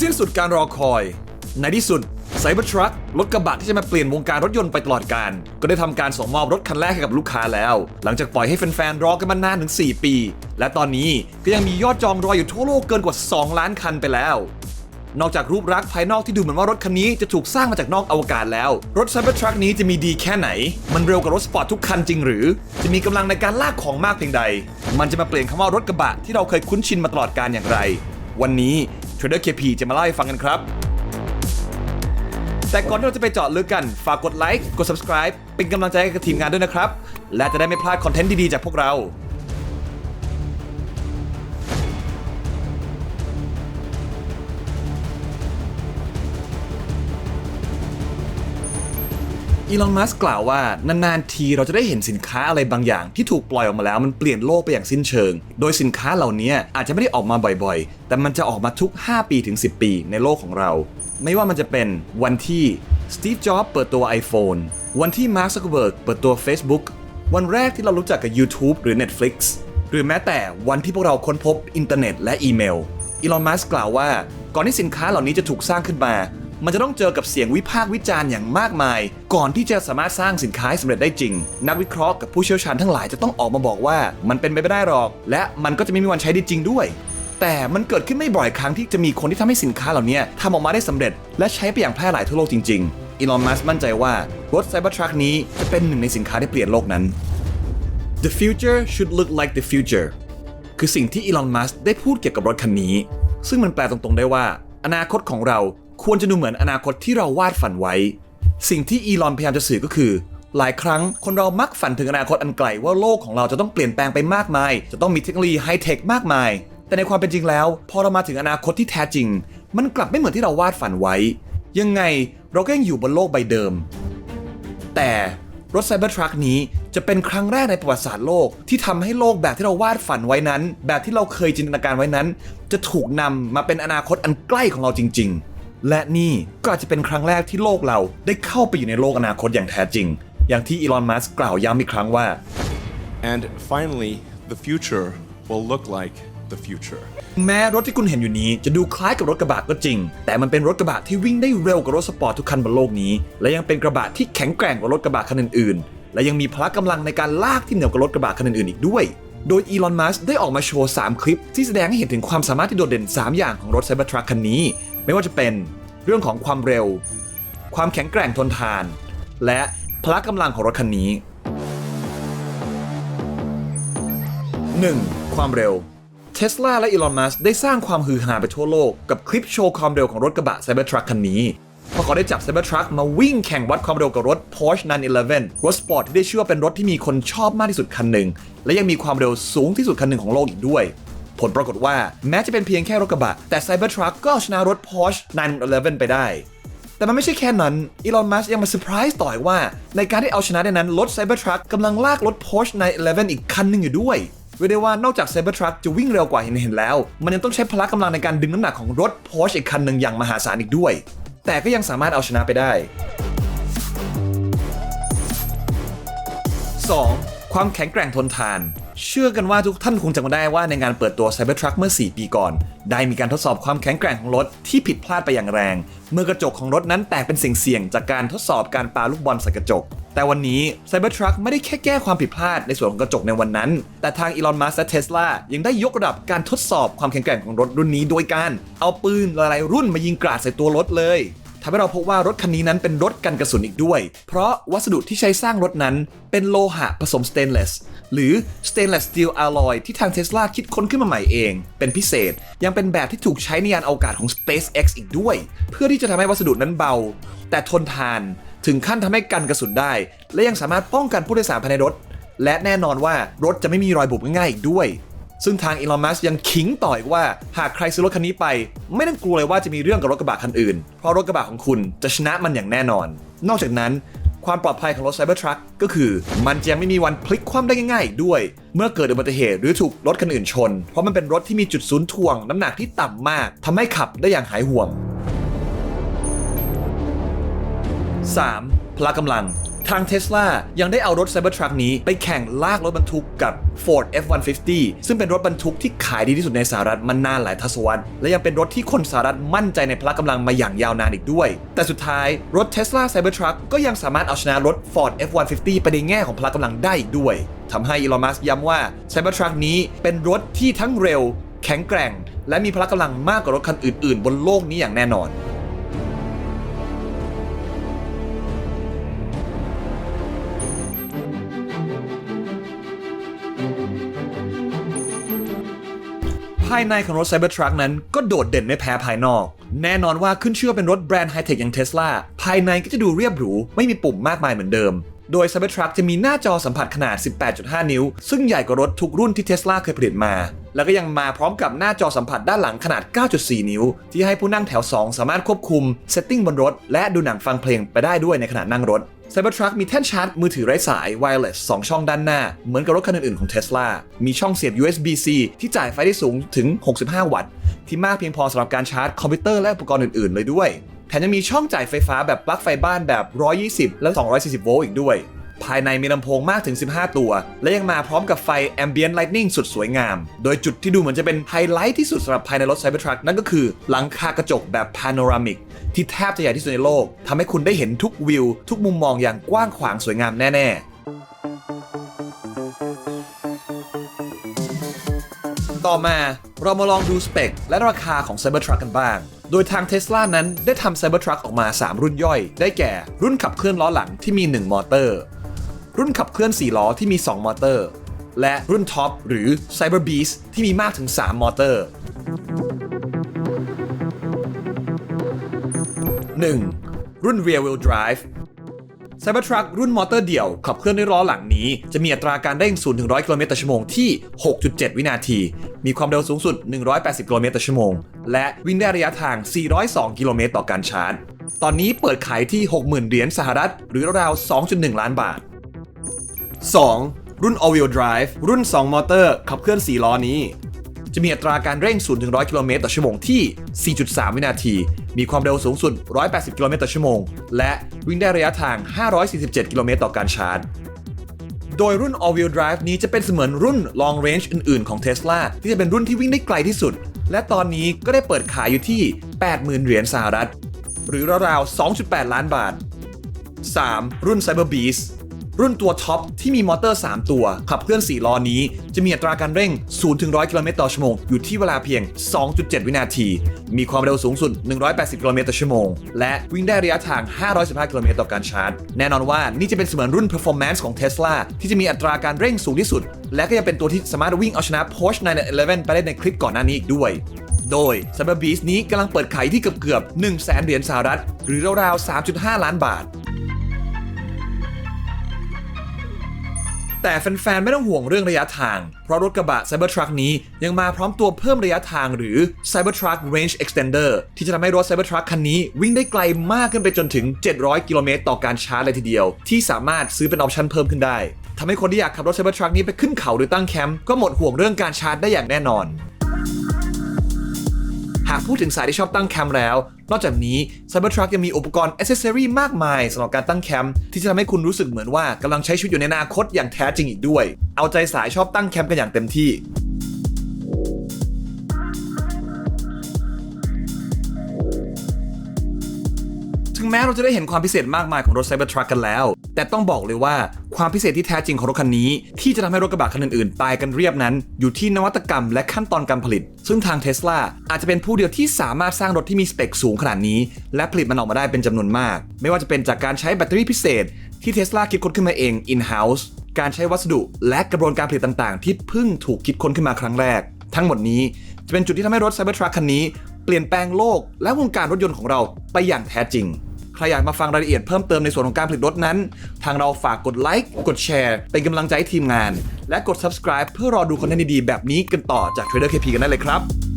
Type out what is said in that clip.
สิ้นสุดการรอคอย ในที่สุด Cybertruck รถกระบะที่จะมาเปลี่ยนวงการรถยนต์ไปตลอดการ ก็ได้ทำการส่งมอบรถคันแรกให้กับลูกค้าแล้ว หลังจากปล่อยให้แฟนๆรอกันมานานถึง 4 ปี และตอนนี้ก็ยังมียอดจองรออยู่ทั่วโลกเกินกว่า 2 ล้านคันไปแล้ว นอกจากรูปลักษณ์ภายนอกที่ดูเหมือนว่ารถคันนี้จะถูกสร้างมาจากนอกอวกาศแล้ว รถ Cybertruck นี้จะมีดีแค่ไหน มันเร็วกว่ารถสปอร์ตทุกคันจริงหรือ จะมีกำลังในการลากของมากเพียงใด มันจะมาเปลี่ยนคำว่ารถกระบะที่เราเคยคุ้นชินมาตลอดการอย่างไร วันนี้ เทรดเดอร์เคพีจะมาเล่าให้ฟังกันครับ แต่ก่อนที่เราจะไปเจาะลึกกัน ฝากกดไลค์ กด subscribe เป็นกำลังใจให้กับทีมงานด้วยนะครับ และจะได้ไม่พลาดคอนเทนต์ดีๆจากพวกเรา อีลอน มัสกล่าวว่า นาน ๆ ทีเราจะได้เห็นสินค้าอะไรบางอย่างที่ถูกปล่อยออกมาแล้วมันเปลี่ยนโลกไปอย่างสิ้นเชิง โดยสินค้าเหล่านี้อาจจะไม่ได้ออกมาบ่อยๆ แต่มันจะออกมาทุก 5 ปีถึง 10 ปีในโลกของเรา ไม่ว่ามันจะเป็นวันที่สตีฟ จ็อบส์เปิดตัว iPhone วันที่มาร์ค ซักเบิร์กเปิดตัว Facebook วันแรกที่เรารู้จักกับ YouTube หรือ Netflix หรือแม้แต่วันที่พวกเราค้นพบอินเทอร์เน็ตและอีเมลอีลอน มัสกล่าวว่า ก่อนที่สินค้าเหล่านี้จะถูกสร้างขึ้นมา มันจะต้องเจอกับเสียงวิพากษ์วิจารณ์อย่างมากมาย ก่อนที่จะสามารถสร้างสินค้าให้สำเร็จได้จริง นักวิเคราะห์กับผู้เชี่ยวชาญทั้งหลายจะต้องออกมาบอกว่า มันเป็นไปไม่ได้หรอก และมันก็จะไม่มีวันใช้ได้จริงด้วย แต่มันเกิดขึ้นไม่บ่อยครั้งที่จะมีคนที่ทำให้สินค้าเหล่านี้ทำออกมาได้สำเร็จ และใช้ไปอย่างแพร่หลายทั่วโลกจริงๆอีลอนมัสมั่นใจว่ารถไซเบอร์ทรัคนี้จะเป็นหนึ่งในสินค้าที่เปลี่ยนโลกนั้น The future should look like the future คือสิ่งที่อีลอนมัสได้พูดเกี่ยวกับรถคันนี้ ซึ่งมันแปลตรงๆได้ว่า อนาคตของเรา ควรจะดูเหมือนอนาคตที่เราวาดฝันไว้ สิ่งที่อีลอนพยายามจะสื่อก็คือ หลายครั้งคนเรามักฝันถึงอนาคตอันไกลว่าโลกของเราจะต้องเปลี่ยนแปลงไปมากมาย จะต้องมีเทคโนโลยีไฮเทคมากมาย แต่ในความเป็นจริงแล้ว พอเรามาถึงอนาคตที่แท้จริง มันกลับไม่เหมือนที่เราวาดฝันไว้ ยังไงเราก็ยังอยู่บนโลกใบเดิม แต่รถไซเบอร์ทรัคนี้จะเป็นครั้งแรกในประวัติศาสตร์โลก ที่ทำให้โลกแบบที่เราวาดฝันไว้นั้น แบบที่เราเคยจินตนาการไว้นั้น จะถูกนำมาเป็นอนาคตอันใกล้ของเราจริง ๆ และนี่ก็อาจจะเป็นครั้งแรกที่โลกเราได้เข้าไปอยู่ในโลกอนาคตอย่างแท้จริง อย่างที่อีลอน มัสก์กล่าวย้ำอีกครั้งว่า And finally, the future will look like the future. แม้รถที่คุณเห็นอยู่นี้จะดูคล้ายกับรถกระบะก็จริง แต่มันเป็นรถกระบะที่วิ่งได้เร็วกว่ารถสปอร์ตทุกคันบนโลกนี้ และยังเป็นกระบะที่แข็งแกร่งกว่ารถกระบะคันอื่นๆ และยังมีพละกำลังในการลากที่เหนือกว่ารถกระบะคันอื่นๆ อีกด้วย โดยอีลอน มัสได้ออกมาโชว์ 3 คลิป ที่แสดงให้เห็นถึงความสามารถที่โดดเด่น 3 อย่างของรถไซเบอร์ทรัคคันนี้ ไม่ว่าจะเป็นเรื่องของความเร็ว ความแข็งแกร่งทนทาน และพละกำลังของรถคันนี้ 1. ความเร็วเทสลาและอีลอนมัสได้สร้างความฮือฮาไปทั่วโลก กับคลิปโชว์ความเร็วของรถกระบะ Cybertruck คันนี้พราะเขาได้จับ Cybertruck มาวิ่งแข่งวัดความเร็วกับรถ Porsche 911 รถสปอร์ตที่ได้ชื่อว่าเป็นรถที่มีคนชอบมากที่สุดคันหนึ่ง และยังมีความเร็วสูงที่สุดคันหนึ่งของโลกอีกด้วย ผลปรากฏว่าแม้จะเป็นเพียงแค่รถกระบะ แต่ Cybertruck ก็เอาชนะรถ Porsche 911 ไปได้ แต่มันไม่ใช่แค่นั้นอีลอนมัสยังมาเซอร์ไพรส์ต่ออีกว่า ในการที่เอาชนะในนั้น รถ Cybertruck กำลังลากรถ Porsche 911 อีกคันหนึ่งอยู่ด้วยเรียกได้ว่านอกจาก Cybertruck จะวิ่งเร็วกว่าเห็นเห็นแล้ว มันยังต้องใช้พละกำลังในการดึงน้ำหนักของรถ Porsche อีกคันหนึ่งอย่างมหาศาลอีกด้วย แต่ก็ยังสามารถเอาชนะไปได้ 2. ความแข็งแกร่งทนทาน เชื่อกันว่าทุกท่านคงจำได้ว่าในงานเปิดตัว Cybertruck เมื่อ 4 ปีก่อน ได้มีการทดสอบความแข็งแกร่งของรถที่ผิดพลาดไปอย่างแรง เมื่อกระจกของรถนั้นแตกเป็นเสี่ยงๆจากการทดสอบการปาลูกบอลใส่กระจก แต่วันนี้ Cybertruck ไม่ได้แค่แก้ความผิดพลาดในส่วนของกระจกในวันนั้น แต่ทางอีลอนมัสก์และเทสลายังได้ยกระดับการทดสอบความแข็งแกร่งของรถรุ่นนี้โดยการ เอาปืนหลายๆรุ่นมายิงกราดใส่ตัวรถเลย ทำให้เราพบว่ารถคันนี้นั้นเป็นรถกันกระสุนอีกด้วย เพราะวัสดุที่ใช้สร้างรถนั้นเป็นโลหะผสมสเตนเลสหรือ stainless steel alloy ที่ทางเทสลาคิดค้นขึ้นมาใหม่เอง เป็นพิเศษ ยังเป็นแบบที่ถูกใช้ในยานอวกาศของ SpaceX อีกด้วย เพื่อที่จะทำให้วัสดุนั้นเบา แต่ทนทานถึงขั้นทำให้กันกระสุนได้ และยังสามารถป้องกันผู้โดยสารภายในรถ และแน่นอนว่ารถจะไม่มีรอยบุบง่ายๆอีกด้วย ซึ่งทางอีลอนมัสยังขิงต่ออีกว่า หากใครซื้อรถคันนี้ไป ไม่ต้องกลัวเลยว่าจะมีเรื่องกับรถกระบะคันอื่น เพราะรถกระบะของคุณจะชนะมันอย่างแน่นอน นอกจากนั้นความปลอดภัยของรถ Cybertruck ก็คือ มันจะยังไม่มีวันพลิกคว่ำได้ง่ายๆด้วย เมื่อเกิดอุบัติเหตุหรือถูกรถคันอื่นชน เพราะมันเป็นรถที่มีจุดศูนย์ถ่วงน้ำหนักที่ต่ำมากทำให้ขับได้อย่างหายห่วง 3. พละกำลัง ทาง Tesla ยังได้เอารถ Cybertruck นี้ไปแข่งลากรถบรรทุกกับ Ford F-150 ซึ่งเป็นรถบรรทุกที่ขายดีที่สุดในสหรัฐมานานหลายทศวรรษ และยังเป็นรถที่คนสหรัฐมั่นใจในพละกำลังมาอย่างยาวนานอีกด้วย แต่สุดท้ายรถ Tesla Cybertruck ก็ยังสามารถเอาชนะรถ Ford F-150 ไปในแง่ของพละกำลังได้อีกด้วยทำให้อีลอนมัสย้ำว่า Cybertruck นี้เป็นรถที่ทั้งเร็ว แข็งแกร่ง และมีพละกำลังมากกว่ารถคันอื่น ๆ บนโลกนี้อย่างแน่นอน ภายในของรถ Cybertruck นั้นก็โดดเด่นไม่แพ้ภายนอก แน่นอนว่าขึ้นชื่อเป็นรถแบรนด์ไฮเทคอย่าง Tesla ภายในก็จะดูเรียบหรู ไม่มีปุ่มมากมายเหมือนเดิม โดย Cybertruck จะมีหน้าจอสัมผัสขนาด 18.5 นิ้ว ซึ่งใหญ่กว่ารถทุกรุ่นที่ Tesla เคยผลิตมา แล้วก็ยังมาพร้อมกับหน้าจอสัมผัสด้านหลังขนาด 9.4 นิ้ว ที่ให้ผู้นั่งแถว 2 สามารถควบคุมเซตติ้งบนรถ และดูหนังฟังเพลงไปได้ด้วยในขณะนั่งรถ Cybertruck มีแท่นชาร์จมือถือไร้สาย wireless 2 ช่องด้านหน้า เหมือนกับรถคันอื่นๆของ Tesla มีช่องเสียบ USB-C ที่จ่ายไฟได้สูงถึง 65 วัตต์ ที่มากเพียงพอสำหรับการชาร์จคอมพิวเตอร์และอุปกรณ์อื่นๆ เลยด้วย แถมยังมีช่องจ่ายไฟฟ้าแบบปลั๊กไฟบ้านแบบ 120 และ 240 โวลต์อีกด้วย ภายในมีลำโพงมากถึง 15 ตัว และยังมาพร้อมกับไฟ Ambient Lighting สุดสวยงาม โดยจุดที่ดูเหมือนจะเป็นไฮไลท์ที่สุดสำหรับภายในรถ Cybertruck นั่นก็คือ หลังคากระจกแบบ Panoramic ที่แทบจะใหญ่ที่สุดในโลกทำให้คุณได้เห็นทุกวิว ทุกมุมมองอย่างกว้างขวางสวยงามแน่ ๆต่อมาเรามาลองดูสเปคและราคาของ Cybertruck กันบ้าง โดยทาง Tesla นั้นได้ทำ Cybertruck ออกมา 3 รุ่นย่อย ได้แก่ รุ่นขับเคลื่อนล้อหลังที่มี 1 มอเตอร์ รุ่นขับเคลื่อน 4 ล้อที่มี 2 มอเตอร์ และรุ่นท็อปหรือ Cyber Beast ที่มีมากถึง 3 มอเตอร์ 1. รุ่น Rear Wheel Drive Cybertruck รุ่นมอเตอร์เดี่ยว ขับเคลื่อนด้วยล้อหลังนี้ จะมีอัตราการเร่ง 0 ถึง 100 กิโลเมตรต่อชั่วโมงที่ 6.7 วินาที มีความเร็วสูงสุด 180 กิโลเมตรต่อชั่วโมง และวิ่งได้ระยะทาง 402 กิโลเมตรต่อการชาร์จ ตอนนี้เปิดขายที่ 60,000 เหรียญสหรัฐ หรือราวๆ2.1 ล้านบาท 2. รุ่น All Wheel Drive รุ่น 2 มอเตอร์ ขับเคลื่อน 4 ล้อนี้ จะมีอัตราการเร่ง0ถึง100 กิโลเมตรต่อชั่วโมงที่ 4.3 วินาที มีความเร็วสูงสุด 180 กิโลเมตรต่อชั่วโมง และวิ่งได้ระยะทาง 547 กิโลเมตรต่อการชาร์จ โดยรุ่น All Wheel Drive นี้จะเป็นเสมือนรุ่น Long Range อื่น ๆ ของ Tesla ที่จะเป็นรุ่นที่วิ่งได้ไกลที่สุด และตอนนี้ก็ได้เปิดขายอยู่ที่ 80,000 เหรียญสหรัฐ หรือราวๆ 2.8 ล้านบาท 3. รุ่น Cyber Beast รุ่นตัวท็อปที่มีมอเตอร์ 3 ตัว ขับเคลื่อน 4 ล้อนี้ จะมีอัตราการเร่ง0ถึง100 กิโลเมตรต่อชั่วโมง อยู่ที่เวลาเพียง 2.7 วินาที มีความเร็วสูงสุด 180 กิโลเมตรต่อชั่วโมง และวิ่งได้ระยะทาง 515 กิโลเมตรต่อการชาร์จ แน่นอนว่านี่จะเป็นเสมือนรุ่น performance ของ Tesla ที่จะมีอัตราการเร่งสูงที่สุด และก็ยังเป็นตัวที่สามารถวิ่งเอาชนะ Porsche 911 ไปได้ในคลิปก่อนหน้านี้อีกด้วยโดย Cyber Beast นี้กำลังเปิดขายที่เกือบเกือบๆ1 0 0 0 0 0 เหรียญสหรัฐ หรือราวๆ 3.5 ล้านบาท แต่แฟนๆ ไม่ต้องห่วงเรื่องระยะทาง เพราะรถกระบะ Cybertruck นี้ยังมาพร้อมตัวเพิ่มระยะทางหรือ Cybertruck Range Extender ที่จะทำให้รถ Cybertruck คันนี้วิ่งได้ไกลมากขึ้นไปจนถึง 700 กิโลเมตรต่อการชาร์จเลยทีเดียว ที่สามารถซื้อเป็นออปชั่นเพิ่มขึ้นได้ทำให้คนที่อยากขับรถ Cybertruck นี้ไปขึ้นเขาหรือตั้งแคมป์ก็หมดห่วงเรื่องการชาร์จได้อย่างแน่นอน หากพูดถึงสายที่ชอบตั้งแคมป์แล้ว นอกจากนี้ Cybertruck ยังมีอุปกรณ์อ c เซสซอรีมากมายสำหรับการตั้งแคมป์ที่จะทำให้คุณรู้สึกเหมือนว่ากำลังใช้ชีวิตอยู่ในอนาคตอย่างแท้จริงอีกด้วย เอาใจสายชอบตั้งแคมป์กันอย่างเต็มที่ถึงแม้เราจะได้เห็นความพิเศษมากมายของรถ Cybertruck กันแล้ว แต่ต้องบอกเลยว่าความพิเศษที่แท้จริงของรถคันนี้ ที่จะทำให้รถกระบะคันอื่นๆ ตายกันเรียบนั้น อยู่ที่นวัตกรรมและขั้นตอนการผลิต ซึ่งทาง Tesla อาจจะเป็นผู้เดียวที่สามารถสร้างรถที่มีสเปคสูงขนาดนี้ และผลิตมันออกมาได้เป็นจำนวนมาก ไม่ว่าจะเป็นจากการใช้แบตเตอรี่พิเศษ ที่ Tesla คิดค้นขึ้นมาเอง in-house การใช้วัสดุและกระบวนการผลิตต่างๆ ที่เพิ่งถูกคิดค้นขึ้นมาครั้งแรก ทั้งหมดนี้จะเป็นจุดที่ทำให้รถ Cybertruck คันนี้ เปลี่ยนแปลงโลกและวงการรถยนต์ของเราไปอย่างแท้จริง ครอยากมาฟังรายละเอียดเพิ่มเติมในส่วนของการผลิตรถนั้น ทางเราฝากกดไลค์กดแชร์ เป็นกำลังใจให้ทีมงาน และกด subscribe เพื่อรอดูคอนเทนต์ดีๆแบบนี้กันต่อจาก Trader KP กันได้เลยครับ